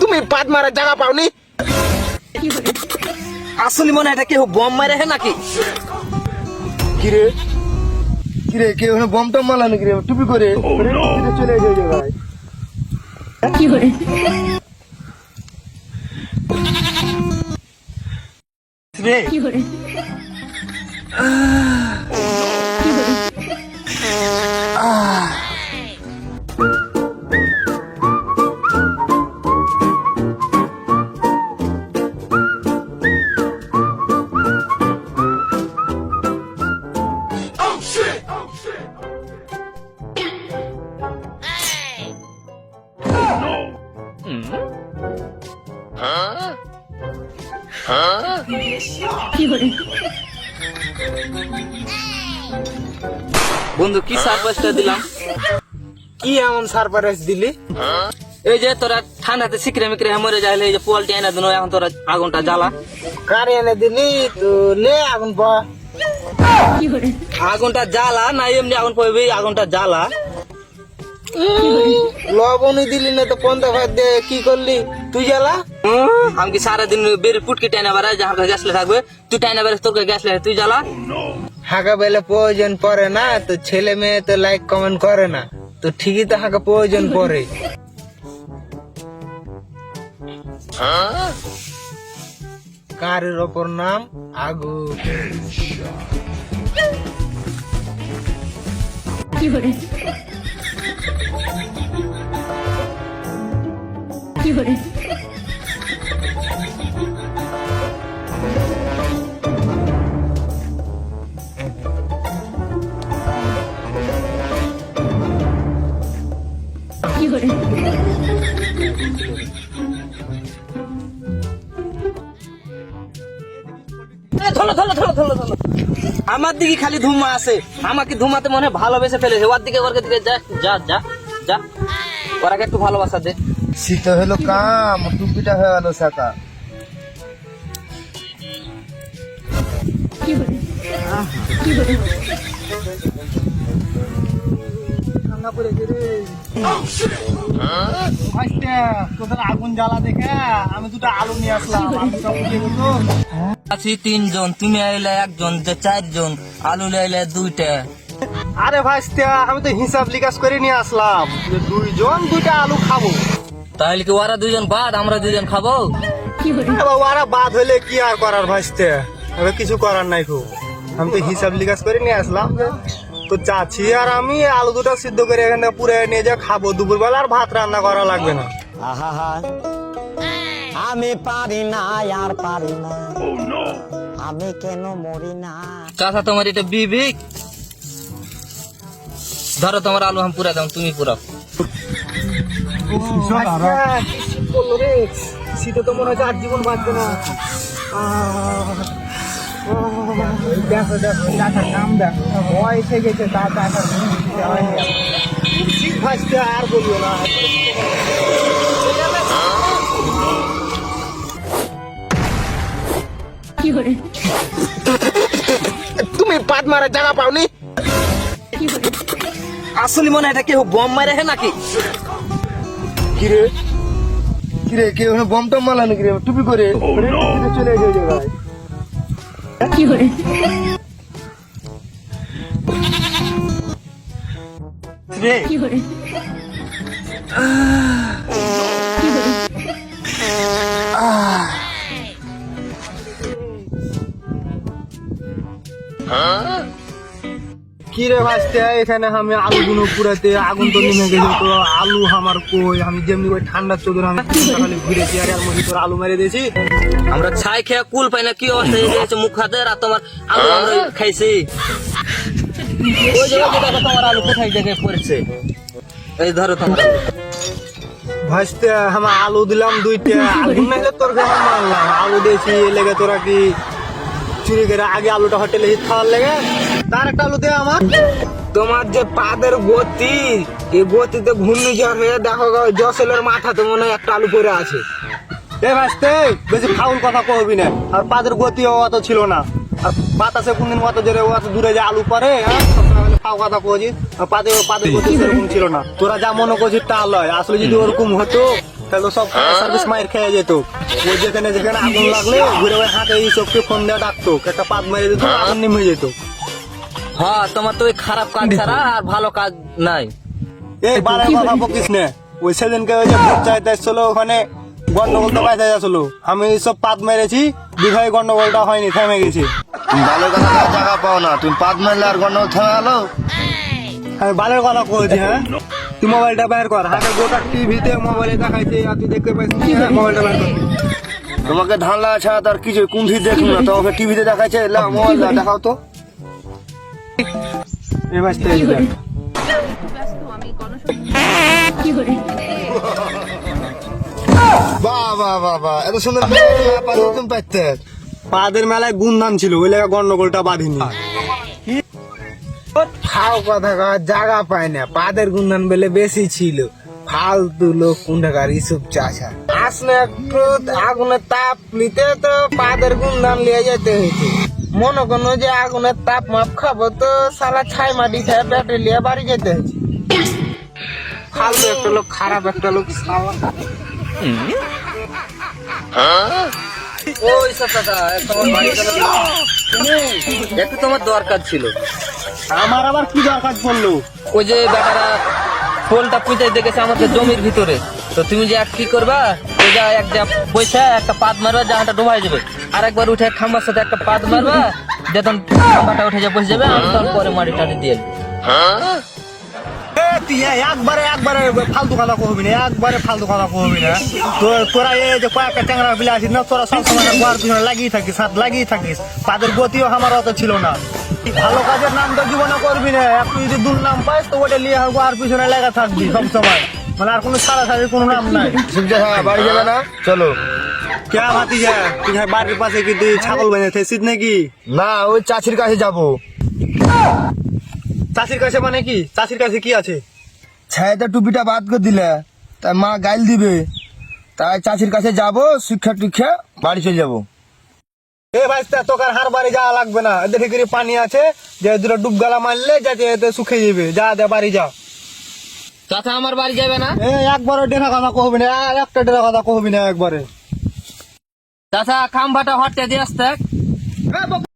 তুমি পাত মারা জায়গা পাওনি? আসলে মনে এটা কেউ বম মারে হে নাকি? কিরে? কিরে কে ওখানে বম টম মালানো কিরে? টুপি করে? কিরে চলে এসে ওই জায়গায় fiore, রে। fiore. Fiore, বন্ধু কি সারপ্রাইজটা দিলাম? কি এমন সারপ্রাইজ দিলি? এই যে তোরা ঠান্ডাতে সিকরে মিকরে মরে যাইলে এই যে পোয়ালটি এনে দিন এখন তোরা আগুনটা জ্বালা। কার এনে দিলি? তো লে আগুন পা। আগুনটা জ্বালা না এমনি আগুন পড়বি আগুনটা জ্বালা। লবণই দিলি না তো পন্দা ভাত দে কি করলি? তুই জ্বালা? আমি কি সারাদিন বের পুটকি টাইনা বেড়াই যাহার কাছে গ্যাস থাকবে তুই টাইনা বেড়ে তোর গ্যাস লাগে তুই জ্বালা। হাঁকা বেলে প্রয়োজন পড়ে না তো ছেলে মেয়ে তো লাইক কমেন্ট করে না। তো ঠিকই তো হাঁকা প্রয়োজন পড়ে। কারের ওপর নাম আগুন fiore. Fiore, fiore, ধরো ধরো ধরো ধরো ধরো। আমার দিকে খালি ধুমা আছে। আমাকে ধুমাতে মনে হয় ভালোবেসে ফেলেছে। ওর দিকে ওর দিকে যা যা যা যা। ওরাকে একটু ভালোবাসা দে। শীত হলো কাম টুপিটা হয়ে গেল সাকা আগুন জ্বালা দেখে আমি দুটো আলু নিয়ে আসলাম আছি তিনজন তুমি আইলে একজন যে চারজন আলু লাইলে দুইটা। আরে ভাইস্তা আমি তো হিসাব লিকাস করে নিয়ে আসলাম যে দুইজন দুইটা আলু খাব। তাহলে কি ওরা দুজন বাদ আমরা দুজন খাব? এবার ওরা বাদ হইলে কি আর করার ভাইস্তে এবার কিছু করার নাই খুব। আমি তো হিসাব লিকাস করে নিয়ে আসলাম তো চাচি আর আমি আলু দুটো সিদ্ধ করে এখান পুরে নিয়ে যা খাব। দুপুরবেলা আর ভাত রান্না করা লাগবে না। আহা আমি পারি না আর পারি না। আমি কেন মরি না? চাষা তোমার এটা বিবেক। ধরো তোমার আলু আমি পুরা দাম তুমি পুরাও। রে? শীতে তো মনে হচ্ছে আর জীবন বাঁচবে না। দেখো দেখো টাকার নাম দেখো। ভয় এসে গেছে টাকার আর বলিও না। তুমি পাত মারা জায়গা পাওনি? আসলে মনে হয় এটা কেউ বম মারে হে নাকি? কিরে? কিরে কে ওখানে বম টম মালানো কিরে টুপি করে? ওরে, কিরে চলে ওই জায়গায় fiore, রে। fiore, fiore, কি রে ভাসতে এখানে আমি আলু গুলো পুরাতে আগুন তো নেমে গেছে তো আলু আমার কই? আমি যেমনি ওই ঠান্ডার চোদর আমি খালি ঘুরে চেয়ারে আর মধ্যে তোর আলু মেরে দিয়েছি। আমরা ছাই খেয়ে কুল পাই না কি অবস্থা হয়ে গেছে? মুখ হাতে আর তোমার আলু আমরা খাইছি। ওই যে ওই দেখো তোমার আলু কোথায় দেখে পড়েছে? এই ধরো তোমার আলু। ভাসতে আমি আলু দিলাম দুইটা আগুন নাইলে তোর কেমন মারলাম। আলু দিয়েছি লেগে তোরা কি চুরি করে আগে আলুটা হোটেলে হিট খাওয়ার লেগে তার একটা আলু দে আমার। তোমার যে পাদের গতি এই গতিতে ঘূর্ণিঝড় হয়ে দেখো জসেলের মাথাতে মনে হয় একটা আলু পরে আছে। এ ভাসতে বেশি ফাউল কথা কহবি না। আর পাদের গতিও অত ছিল না। আর বাতাসে কোনদিন অত জোরে অত দূরে যে আলু পরে হ্যাঁ? ফাও কথা কছিস পাদে পাদের গতি সেরকম ছিল না। তোরা যা মনে করছিস তা লয়। আসলে যদি ওরকম হতো তাহলে সব সার্ভিস মায়ের খেয়ে যেত। ও যেখানে যেখানে আগুন লাগলে ঘুরে ঘুরে হাতে এই চোখকে ফোন দিয়ে ডাকতো একটা পাদ মেরে দিত আগুন নেমে যেত। হ্যাঁ তোমার তো ওই খারাপ কাজ ছাড়া আর ভালো কাজ নাই। এই বারে কথা বকিস নে। ওই সেদিনকে ওই যে ভোট চাইতে এসছিল ওখানে গন্ডগোল তো বাইতে যাচ্ছিল। আমি সব পাত মেরেছি বিঘায় গন্ডগোলটা হয়নি থেমে গেছি। তুমি ভালো কথা জায়গা পাও না। তুমি পাত মারলে আর গন্ডগোল থেমে গেলো? আমি বালের কথা কয়েছি হ্যাঁ? তুই মোবাইলটা বের কর হাতে গোটা টিভিতে মোবাইলে দেখাইছে আর তুই দেখতে পাইছিস মোবাইলটা বের কর তোমাকে ধান লাগা ছাড়া তার কিছু কুন্থি দেখুন না তোমাকে টিভিতে দেখাচ্ছে লা মোবাইল দেখাও তো। করে বাহ বাহ বাহ বাহ এত সুন্দর পাদের মেলায় গুণধান ছিল ওই লেগে গন্ডগোলটা বাঁধিনি। ফাও কথা কওয়ার জায়গা পায় না। পাদের গুন্দান বেলে বেশি ছিল। ফালতু লোক কুন্ডাকার ইসব চাষা। আসলে একটু আগুনের তাপ নিতে তো পাদের গুন্দান লিয়ে যেতে হয়েছে মনে কোনো যে আগুনের তাপ মাপ খাব তো সারা ছাই মাটি খেয়ে ব্যাটারি লিয়ে বাড়ি যেতে হয়েছে ফালতু একটা লোক খারাপ একটা লোক। সাওয়া ওই সব দাদা তোমার বাড়ি একটু তোমার দরকার ছিল। আমার আবার কি দরকার পড়ল? ওই যে বেটারা পোলটা পুঁতে দেখেছে আমাদের জমির ভিতরে। তো তুমি যে এক কি করবা? ওই যা এক যা পয়সা একটা পাত মারবা জাহাটা ডোবাই যাবে আর একবার উঠে খাম্বার সাথে একটা পাত মারবা যখন খাম্বাটা উঠে যা বসে যাবে আমি তারপরে মাটি টাটি দিয়ে একবারে একবারে ফালতু কথা কহবি না একবারে ফালতু কথা কহবি না। তোরা এই যে কয়েকটা ট্যাংরা না তোরা সব সময় গোয়ার পিছনে লাগিয়ে থাকিস হাত লাগিয়ে থাকিস। তাদের গতিও আমার অত ছিল না। ভালো কাজের নাম তো জীবনে করবি না। একটু যদি দুর্নাম পাইস তো ওটা নিয়ে গোয়ার পিছনে লেগে থাকবি সব সময়। মানে আর কোনো সারা সারির কোনো নাম নাই। হ্যাঁ বাড়ি যাবে না? চলো। কে ভাতি যা তুই হ্যাঁ বাড়ির পাশে কি তুই ছাগল বেঁধে থেছিস নাকি? না ওই চাচির কাছে যাব। চাষির কাছে মানে কি? চাষির কাছে কি আছে? ছায়াতে টুপিটা বাদ করে দিলে তাই মা গাইল দিবে। তাই চাষির কাছে যাব শিক্ষা টিক্ষা বাড়ি চলে যাব। এ ভাই তোকার হার বাড়ি যাওয়া লাগবে না। দেখে কি পানি আছে যে দুটো ডুব গালা মারলে যাতে এতে শুকিয়ে যাবে। যা দে বাড়ি যা। চাচা আমার বাড়ি যাবে না? এ একবারে ডেরা কথা কহবি না। আর একটা ডেরা কথা কহবি না একবারে। চাচা খাম্বাটা হটতে দিয়ে আসতে